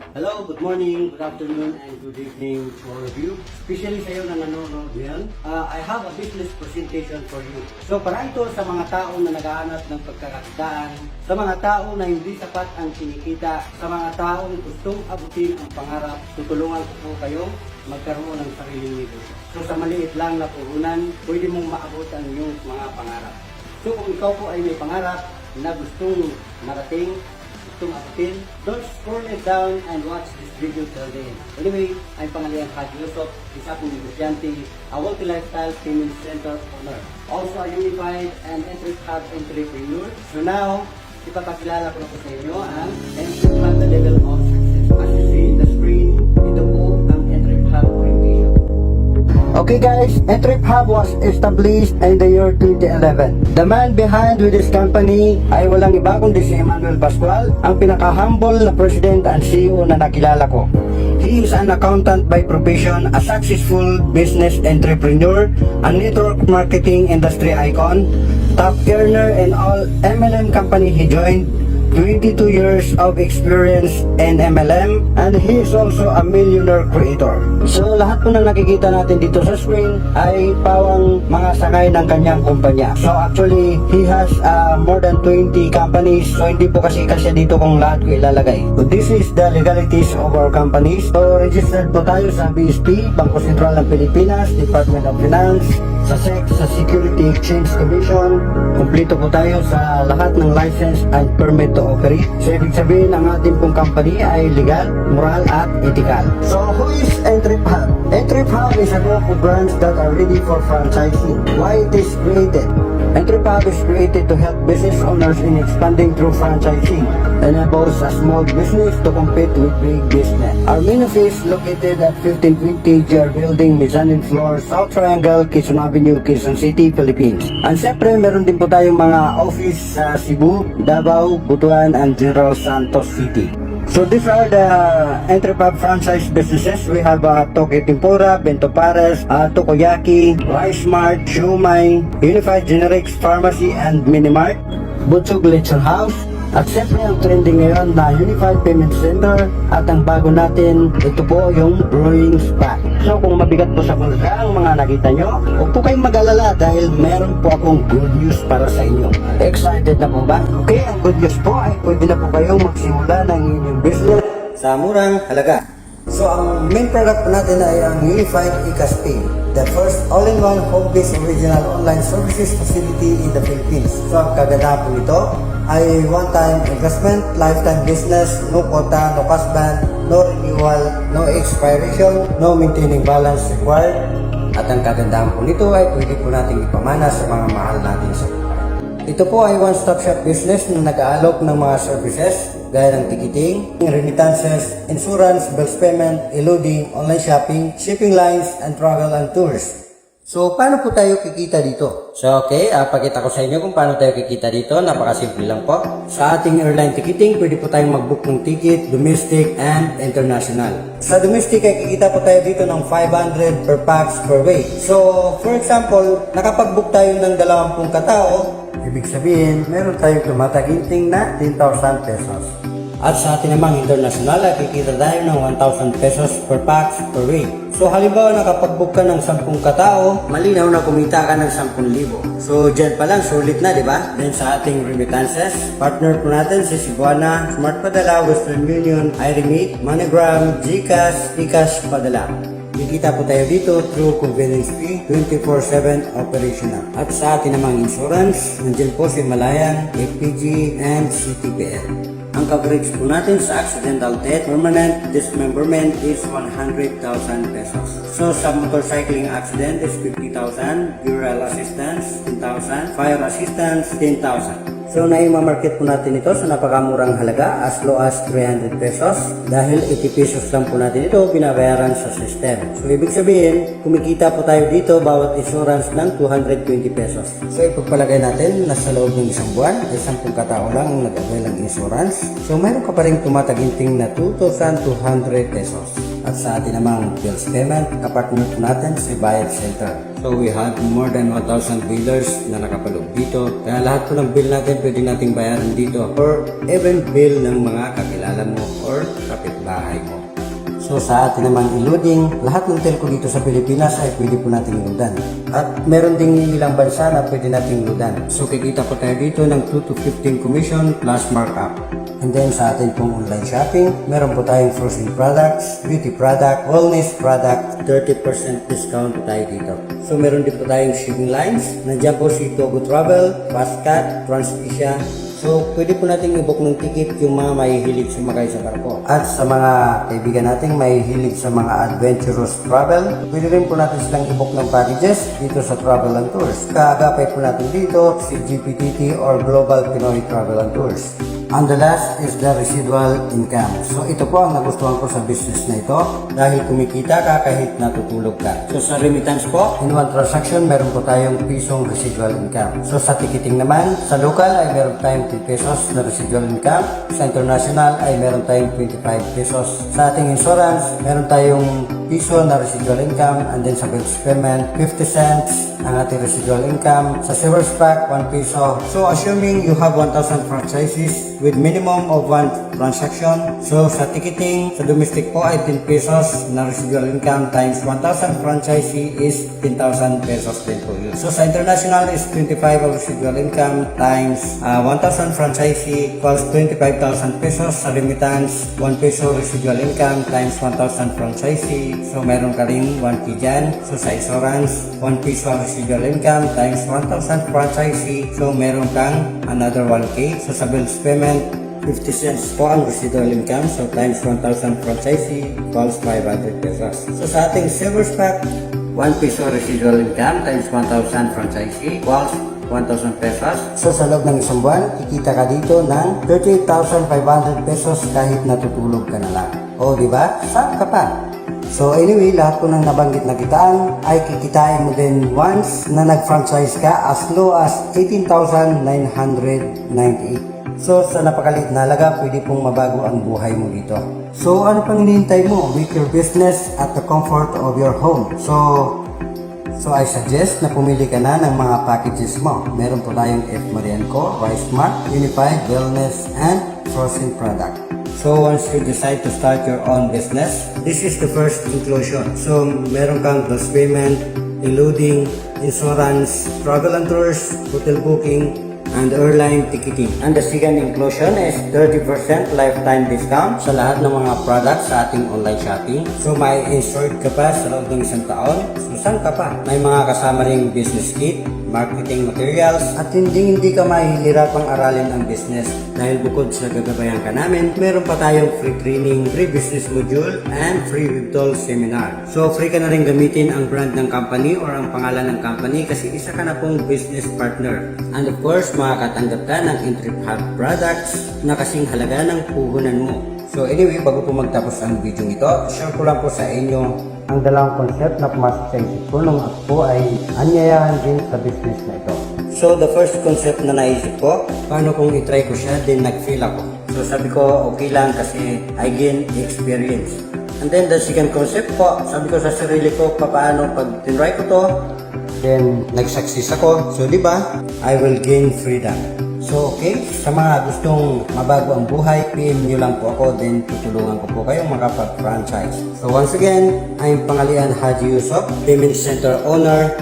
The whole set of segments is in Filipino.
Hello, good morning, good afternoon, and good evening to all of you. Especially sa iyo na nanonood ngayon. Uh, I have a business presentation for you. So para ito sa mga tao na naghahanap ng pagkakakitaan, sa mga tao na hindi sapat ang kinikita, sa mga tao na gustong abutin ang pangarap, tutulungan ko kayo magkaroon ng sariling negosyo. So sa maliit lang na puhunan, pwede mong maabot ang iyong mga pangarap. So kung ikaw po ay may pangarap na gustong marating, gustong abutin, don't scroll it down and watch this video till the end. Anyway, I'm Pangalian Haji Yusuf, isa pong negosyante, a multi-lifestyle payment center owner. Also a unified and entry hub entrepreneur. So now, ipapakilala ko na po sa inyo ang the level of Okay guys, Entrip Hub was established in the year 2011. The man behind with this company ay walang iba kundi si Emmanuel Pascual, ang pinaka-humble na president and CEO na nakilala ko. He is an accountant by profession, a successful business entrepreneur, a network marketing industry icon, top earner in all MLM company he joined, 22 years of experience in MLM and he is also a millionaire creator. So lahat po ng nakikita natin dito sa screen ay pawang mga sakay ng kanyang kumpanya. So actually, he has uh, more than 20 companies. So hindi po kasi kasi dito kung lahat ko ilalagay. So this is the legalities of our companies. So registered po tayo sa BSP, Bangko Sentral ng Pilipinas, Department of Finance, sa SEC, sa Security Exchange Commission, kumpleto po tayo sa lahat ng license and permit to operate. So, ibig sabihin, ang ating pong company ay legal, moral, at ethical. So, who is Entrep Hub? Entrep Hub is a group of brands that are ready for franchising. Why it is created? Entrep Hub is created to help business owners in expanding through franchising enables a small business to compete with big business. Our main office located at 1520 GR Building, Mezzanine Floor, South Triangle, Quezon Avenue, Quezon City, Philippines. And syempre, meron din po tayong mga office sa Cebu, Davao, Butuan, and General Santos City. So these are the Entrepreneur franchise businesses. We have uh, Toki Tempura, Bento Pares, uh, Tokoyaki, Rice Mart, Shumai, Unified Generics Pharmacy and Minimart, Butchog Lechon House, at siyempre ang trending ngayon na Unified Payment Center at ang bago natin, ito po yung Brewing Spot. So kung mabigat po sa bulka ang mga nakita nyo, huwag po kayong mag-alala dahil meron po akong good news para sa inyo. Excited na po ba? Okay, ang good news po ay pwede na po kayong magsimula ng inyong business sa murang halaga. So ang main product natin ay ang Unified ICAS Pay, the first all-in-one home-based original online services facility in the Philippines. So ang kagandahan nito ay one-time investment, lifetime business, no quota, no cash ban, no renewal, no expiration, no maintaining balance required. At ang kagandahan po nito ay pwede po natin ipamana sa mga mahal natin sa buhay. Ito po ay one-stop shop business na nag-aalok ng mga services gaya ng ticketing, remittances, insurance, bills payment, eluding, online shopping, shipping lines, and travel and tours. So, paano po tayo kikita dito? So, okay, uh, pakita ko sa inyo kung paano tayo kikita dito. Napakasimple lang po. Sa ating airline ticketing, pwede po tayong mag-book ng ticket, domestic and international. Sa domestic ay kikita po tayo dito ng 500 per pax per way. So, for example, nakapag-book tayo ng 20 katao, ibig sabihin, meron tayong tumataginting na 10,000 pesos. At sa atin namang international ay kikita tayo ng 1,000 pesos per pax per week. So halimbawa nakapag-book ka ng 10 katao, malinaw na kumita ka ng 10,000. So dyan pa lang, sulit na, di ba? Then sa ating remittances, partner po natin si Cebuana, Smart Padala, Western Union, iRemit, MoneyGram, GCash, eCash Padala. Kikita po tayo dito through convenience fee, 24-7 operational. At sa atin namang insurance, nandiyan po si Malayan, FPG, and CTPL. Ang coverage po natin sa accidental death, permanent dismemberment is 100,000 pesos. So sa motorcycling accident is 50,000, burial assistance 10,000, fire assistance 10,000. So naimamarket po natin ito sa napakamurang halaga as low as 300 pesos dahil 80 pesos lang po natin ito binabayaran sa system. So ibig sabihin, kumikita po tayo dito bawat insurance ng 220 pesos. So ipagpalagay natin na sa loob ng isang buwan ay 10 katao lang ang nag-avail ng insurance. So meron ka pa rin tumataginting na 2,200 pesos. At sa atin namang bills payment, kapartner po natin si Bayad Center. So we have more than 1,000 billers na nakapaloob dito. Kaya lahat po ng bill natin pwede nating bayaran dito. Or even bill ng mga kakilala mo or kapitbahay mo. So sa atin naman i-loading, lahat ng telco dito sa Pilipinas ay pwede po nating loadan. At meron ding ilang bansa na pwede nating loadan. So kikita po tayo dito ng 2 to 15 commission plus markup. And then sa atin pong online shopping, meron po tayong frozen products, beauty product, wellness product, 30% discount tayo dito. So meron din po tayong shipping lines. Nandiyan po si Togo Travel, Fastcat, Transasia, So, pwede po nating i-book ng ticket yung mga mahihilig sumakay sa barko. At sa mga kaibigan nating mahihilig sa mga adventurous travel, pwede rin po natin silang i-book ng packages dito sa Travel and Tours. Kaagapay po natin dito si GPTT or Global Pinoy Travel and Tours. And the last is the residual income. So ito po ang nagustuhan ko sa business na ito dahil kumikita ka kahit natutulog ka. So sa remittance po, in one transaction meron po tayong pisong residual income. So sa ticketing naman, sa local ay meron tayong 10 pesos na residual income. Sa international ay meron tayong 25 pesos. Sa ating insurance, meron tayong piso na residual income and then sa bills payment, 50 cents ang ating residual income. Sa sewers pack, 1 peso. So assuming you have 1,000 franchises with minimum of 1 transaction. So sa ticketing, sa domestic po 10 pesos na residual income times 1,000 franchisee is 10,000 pesos din po yun. So sa international is 25 of residual income times uh, 1,000 franchisee equals 25,000 pesos. Sa remittance, 1 peso residual income times 1,000 franchisee. So meron ka rin 1 K dyan. So sa insurance, 1 peso residual income times 1,000 franchisee. So meron kang another 1K. So sa bills payment, 50 cents po ang residual income. So times 1,000 franchisee equals 500 pesos. So sa ating savers pack, 1 peso residual income times 1,000 franchisee equals 1,000 pesos. So sa loob ng isang buwan, kikita ka dito ng 38,500 pesos kahit natutulog ka na lang. O di ba? Saan ka? So anyway, lahat po ng nabanggit na kitaan ay kikitain mo din once na nag-franchise ka as low as 18,998. So sa napakaliit na halaga, pwede pong mabago ang buhay mo dito. So ano pang hinihintay mo? Make your business at the comfort of your home. So So I suggest na pumili ka na ng mga packages mo. Meron po tayong F. Marianco, Rice Smart, Unified, Wellness, and Frozen Product. So once you decide to start your own business, this is the first inclusion. So meron kang bills payment, including insurance, travel and tours, hotel booking, and airline ticketing. And the second inclusion is 30% lifetime discount sa lahat ng mga products sa ating online shopping. So may insured ka pa sa loob ng isang taon. So ka pa? May mga kasama ring business kit, marketing materials, at hindi hindi ka mahihirapang aralin ang business dahil bukod sa gagabayan ka namin, meron pa tayong free training, free business module, and free webtool seminar. So free ka na rin gamitin ang brand ng company or ang pangalan ng company kasi isa ka na pong business partner. And of course, makakatanggap ka ng entry pack products na kasing halaga ng puhunan mo. So anyway, bago po magtapos ang video ito, share ko lang po sa inyo ang dalawang concept na pumasok sa isip ko nung ako ay anyayahan din sa business na ito. So the first concept na naisip ko, paano kung itry ko siya, then nag-fail ako. So sabi ko, okay lang kasi I gain experience. And then the second concept po, sabi ko sa sarili ko, paano pag tinry ko to, then nag-success ako. So di ba, I will gain freedom. So okay, sa mga gustong mabago ang buhay, PM nyo lang po ako, then tutulungan ko po kayong makapag-franchise. So once again, I'm Pangalian Haji Yusuf, Payment Center owner,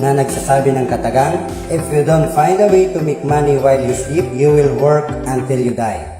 na nagsasabi ng katagang, If you don't find a way to make money while you sleep, you will work until you die.